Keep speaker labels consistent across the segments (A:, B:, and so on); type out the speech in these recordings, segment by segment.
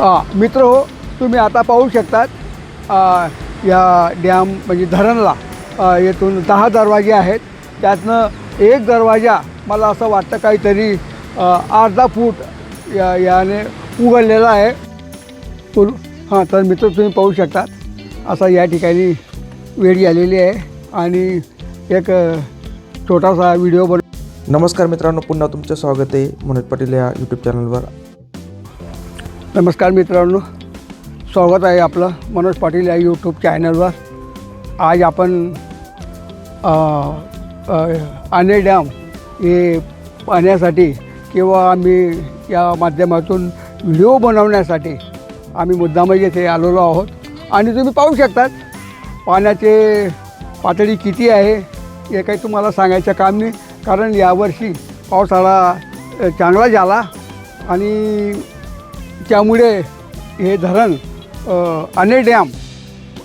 A: मित्र हो तुम्ही आता पाहू शकतात या डॅम म्हणजे धरणला येथून दहा दरवाजे आहेत. त्यातनं एक दरवाजा मला असं वाटतं काहीतरी अर्धा फूट या याने उघडलेला आहे. तुल हां तर मित्र तुम्ही पाहू शकतात असा या ठिकाणी वेळ आलेली आहे. आणि एक छोटासा व्हिडिओ बन
B: नमस्कार मित्रांनो पुन्हा तुमचं स्वागत आहे मनोज पाटील या यूट्यूब चॅनलवर
A: नमस्कार मित्रांनो स्वागत आहे आपलं मनोज पाटील या यूट्यूब चॅनलवर आज आपण अ, आने डॅम हे पाहण्यासाठी किंवा आम्ही या माध्यमातून व्हिडिओ बनवण्यासाठी आम्ही मुद्दामही येथे आलेलो आहोत. आणि तुम्ही पाहू शकतात पाण्याचे पातळी किती आहे हे काही तुम्हाला सांगायचं काम नाही. कारण यावर्षी पावसाळा चांगला झाला आणि त्यामुळे हे धरण अ, अने डॅम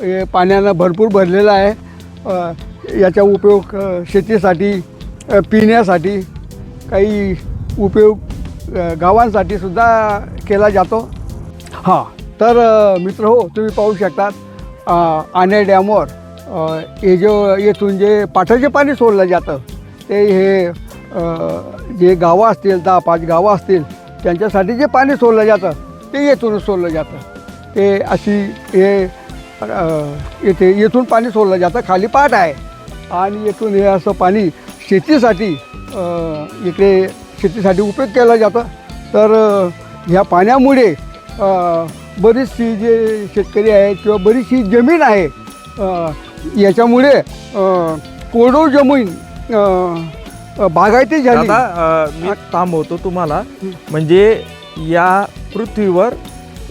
A: हे पाण्यानं भरपूर भरलेलं आहे. याचा उपयोग शेतीसाठी पिण्यासाठी काही उपयोग गावांसाठी सुद्धा केला जातो. हां तर मित्र हो तुम्ही पाहू शकतात आने डॅमवर हे जो येथून जे पाठाचे पाणी सोडलं जातं ते हे जे गावं असतील दहा पाच गावं असतील त्यांच्यासाठी जे पाणी सोडलं जातं ते येथूनच सोडलं जातं. ते अशी हे येथे येथून पाणी सोडलं जातं. खाली पाट आहे. आणि येथून हे असं पाणी शेतीसाठी इकडे शेतीसाठी उपयोग केला जातं. तर ह्या पाण्यामुळे बरीचशी जे शेतकरी आहेत किंवा बरीचशी जमीन आहे याच्यामुळे अ, कोरडवाहू जमीन बागायती झाली.
B: मी थांबवतो तुम्हाला. म्हणजे या पृथ्वीवर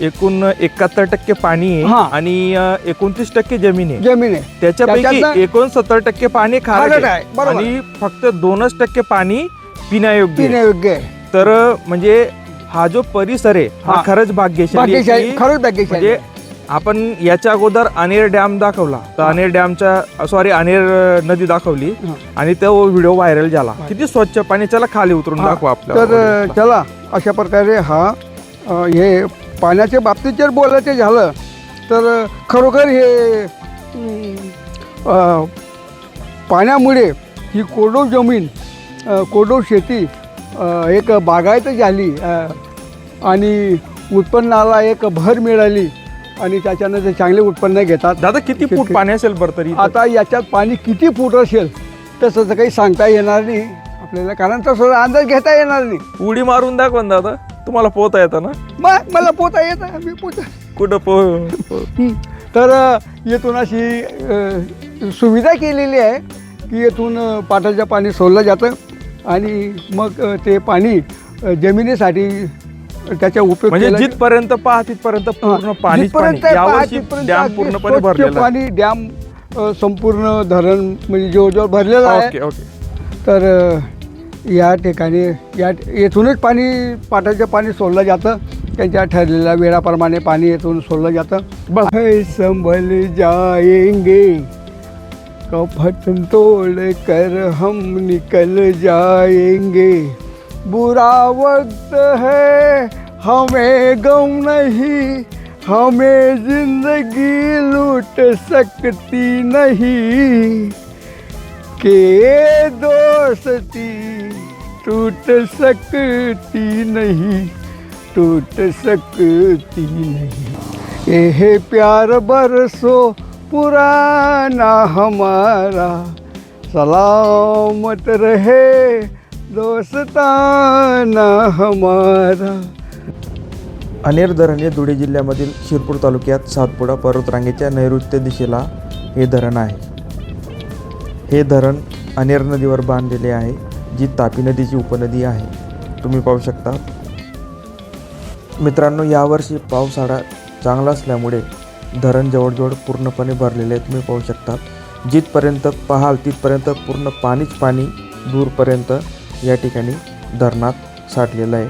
B: एकूण एकाहत्तर टक्के पाणी
A: हा.
B: आहे आणि एकोणतीस टक्के जमीन आहे
A: जमीन आहे
B: त्याच्यापैकी
A: त्याच्यातलं-
B: एकोणसत्तर टक्के पाणी खारट
A: खारट
B: आहे
A: आहे, बरोबर.
B: आणि फक्त दोनच टक्के पाणी पिण्यायोग्य आहे.
A: पिण्यायोग्य आहे
B: तर म्हणजे हा जो परिसर आहे हा
A: हा.
B: खरंच भाग्यशाली आहे
A: भाग्यशाली
B: की
A: खरंच भाग्यशाली
B: म्हणजे आपण याच्या अगोदर अनेर डॅम दाखवला तर अनेर डॅमच्या सॉरी अनेर अ, नदी दाखवली
A: हा.
B: आणि तो व्हिडिओ व्हायरल झाला किती स्वच्छ पाणी चला खाली उतरून
A: हा.
B: दाखवा आपल्याला
A: तर चला अशा प्रकारे हा हे पाण्याच्या बाबतीत जर बोलायचं झालं तर खरोखर हे पाण्यामुळे ही कोरडो जमीन कोरडो शेती एक बागायत झाली आणि उत्पन्नाला एक भर मिळाली आणि त्याच्यानं ते चांगले उत्पन्न घेतात.
B: दादा किती फूट पाणी असेल बरं तरी?
A: आता याच्यात पाणी किती फूट असेल तसं तर काही सांगता येणार नाही आपल्याला कारण तसं अंदाज घेता येणार नाही.
B: उडी मारून दाखवा दादा. तुम्हाला पोहता येतं ना
A: मग मला पोता येत मी पोता
B: कुठं पोह
A: हं. तर अ, येथून अशी अ, सुविधा केलेली आहे की येथून अ, पाटाचं पाणी सोडलं जातं आणि मग अ, ते पाणी अ, जमिनीसाठी त्याचा उपयोग
B: म्हणजे
A: केला.
B: जिथपर्यंत पहा तिथपर्यंत पूर्ण
A: हां,
B: पाणी
A: जिथपर्यंत
B: पाणी
A: पहा
B: यावर्षी
A: तिथपर्यंत
B: डॅम
A: अगदी
B: पूर्णपणे
A: स्वच्छ
B: भरलेला आहे.
A: पाणी डॅम अ, संपूर्ण धरण म्हणजे जवळजवळ भरलेलं आहे
B: ओके ओके
A: तर अ, या ठिकाणी या येथूनच पाणी पाटाचं पाणी सोडलं जातं. त्यांच्या ठरलेल्या वेळाप्रमाणे पाणी येथून सोडलं जातं.
B: बस.
A: संभल जाएंगे कफन तोड़ कर हम निकल जाएंगे बुरा वक्त है हमें गम नहीं हमें जिंदगी लूट सकती नहीं। के दोस्ती टूट सकती नहीं टूट सकती नहीं। ये प्यार बरसो पुराना हमारा सलामत रहे दोस्ताना हमारा।
B: अनेर धरण हे धुळे जिल्ह्यामधील शिरपूर तालुक्यात सातपुडा पर्वतरांगेच्या नैऋत्य दिशेला हे धरण आहे. हे धरण अनेर नदीवर बांधलेले आहे जी तापी नदीची उपनदी आहे. तुम्ही पाहू शकता. मित्रांनो यावर्षी पावसाळा चांगला असल्यामुळे धरण जवळजवळ पूर्णपणे भरलेले आहे तुम्ही पाहू शकता. जिथपर्यंत पाहाल तिथपर्यंत पूर्ण पाणीच पाणी दूरपर्यंत या ठिकाणी धरणात साठलेलं आहे.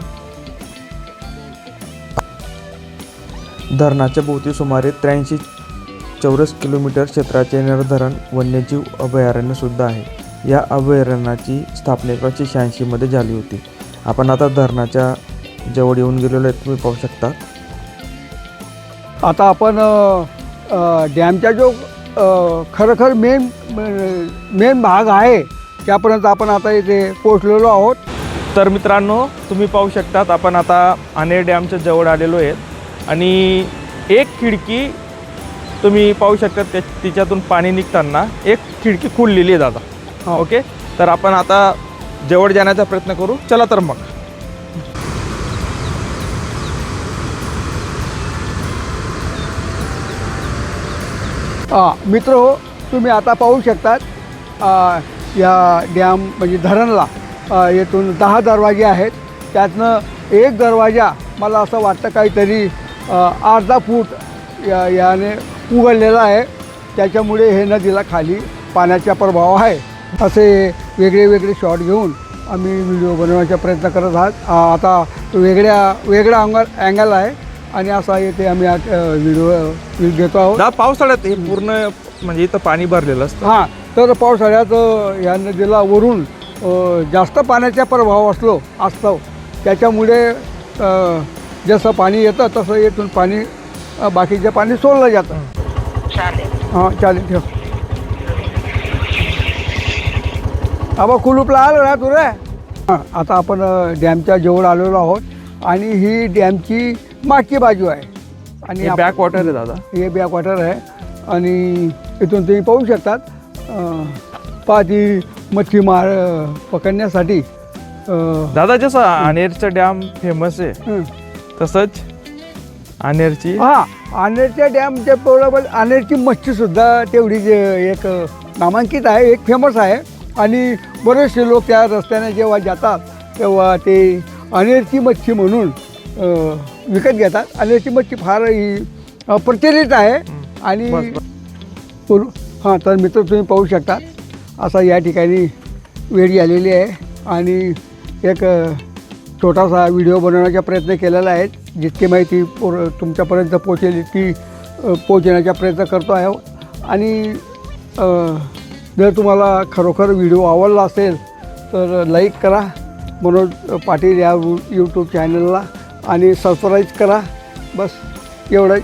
B: धरणाच्या भोवती सुमारे त्र्याऐंशी चौरस किलोमीटर क्षेत्राचे धरण वन्यजीव अभयारण्य सुद्धा आहे. या अभयारण्याची स्थापना एकोणीसशे शहाऐंशीमध्ये झाली होती. आपण आता धरणाच्या जवळ येऊन गेलेलो आहे. तुम्ही पाहू शकता.
A: आता आपण अ, अ, डॅमचा जो खरोखर मेन मेन भाग आहे त्यापर्यंत आपण आता इथे पोचलेलो आहोत.
B: तर मित्रांनो तुम्ही पाहू शकतात आपण आता अनेर डॅमच्या जवळ आलेलो आहेत आणि एक खिडकी तुम्ही पाहू शकता त्या तिच्यातून पाणी निघताना एक खिडकी खुललेली आहे दादा.
A: हा.
B: ओके? तर आपण आता जवळ जाण्याचा प्रयत्न करू. चला तर मग.
A: आ, मित्र हो तुम्ही आता पाहू शकतात या डॅम म्हणजे धरणला येथून दहा दरवाजे आहेत. त्यातनं एक दरवाजा मला असं वाटतं काहीतरी अर्धा फूट या याने उघडलेला आहे. त्याच्यामुळे हे नदीला खाली पाण्याचा प्रभाव आहे. असे वेगळे वेगळे शॉट घेऊन आम्ही व्हिडिओ बनवण्याचा प्रयत्न करत आहात. आता वेगळ्या वेगळा अंगल अँगल आहे आणि असा येथे आम्ही व्हिडिओ घेतो आहोत.
B: पावसाळ्यात हे पूर्ण म्हणजे इथं पाणी भरलेलं असतं.
A: हां तर पावसाळ्यात या नदीला वरून जास्त पाण्याचा प्रभाव असलो असतो. त्याच्यामुळे जसं पाणी येतं तसं येथून पाणी बाकीचं पाणी सोडलं जातं. हां चालेल ठेव. अबा कुलूपला आलो ना तुरे हां आता आपण अ, डॅमच्या जवळ आलेलो आहोत आणि ही डॅमची मागची बाजू आहे. आणि आप-
B: बॅक वॉटर आहे दादा.
A: हे बॅक वॉटर आहे. आणि इथून तुम्ही पाहू शकतात अं, पहा ती मच्छीमार अं, पकडण्यासाठी अं,
B: दादा जसं अनेरचं डॅम फेमस आहे
A: हं.
B: तसंच अनेरची
A: हा आनेरच्या डॅमच्या बरोबर आनेरची मच्छीसुद्धा तेवढीच एक नामांकित आहे एक फेमस आहे. आणि बरेचसे लोक त्या रस्त्याने जेव्हा जातात तेव्हा ते अनेरची मच्छी म्हणून विकत घेतात. अनेरची मच्छी फार ही प्रचलित आहे. आणि. बोलू. हां तर मित्र तुम्ही पाहू शकतात. असा या ठिकाणी वेळ आलेली आहे. आणि एक छोटासा व्हिडिओ बनवण्याचा प्रयत्न केलेला आहे. जितकी माहिती पोर तुमच्यापर्यंत पोचेल अ, पोचण्याचा प्रयत्न करतो आहे. आणि जर तुम्हाला खरोखर व्हिडिओ आवडला असेल तर लाईक करा. मनोज पाटील या यूट्यूब चॅनलला आणि सबस्क्राईब करा. बस एवढंच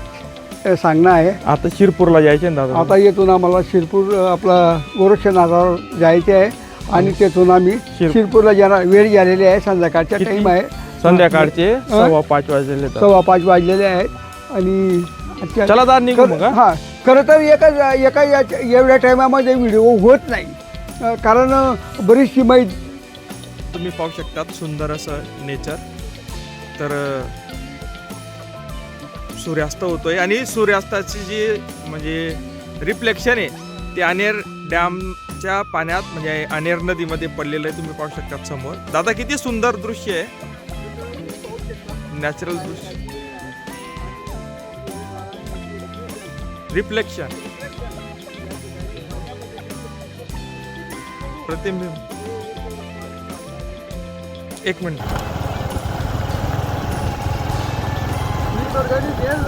A: अ, सांगणं आहे.
B: आता शिरपूरला जायचे ना
A: आता येथून आम्हाला शिरपूर आपला गोरक्षनाथावर जायचे आहे. आणि तेथून आम्ही
B: शिर-
A: शिरपूरला जाणार वेळ झालेली आहे. संध्याकाळचा
B: किती?
A: टाईम आहे.
B: संध्याकाळचे सव्वा पाच वाजलेले आहेत.
A: सव्वा पाच वाजलेले आहेत. आणि
B: चला दादा निघू मग हा?
A: हा. खरं तर एका एका याच्या- एवढ्या टायमामध्ये व्हिडिओ होत नाही. अ, कारण अ, बरीचशी माहिती
B: तुम्ही पाहू शकतात सुंदर असं नेचर तर अ, सूर्यास्त होतोय. आणि सूर्यास्ताची जी म्हणजे रिफ्लेक्शन आहे ते अनेर डॅमच्या पाण्यात म्हणजे अनेर नदीमध्ये पडलेलं आहे. तुम्ही पाहू शकतात समोर. दादा किती सुंदर दृश्य आहे. नॅचरल दृश्य रिफ्लेक्शन प्रतिबिंब एक मिनिट
A: निसर्गाने देण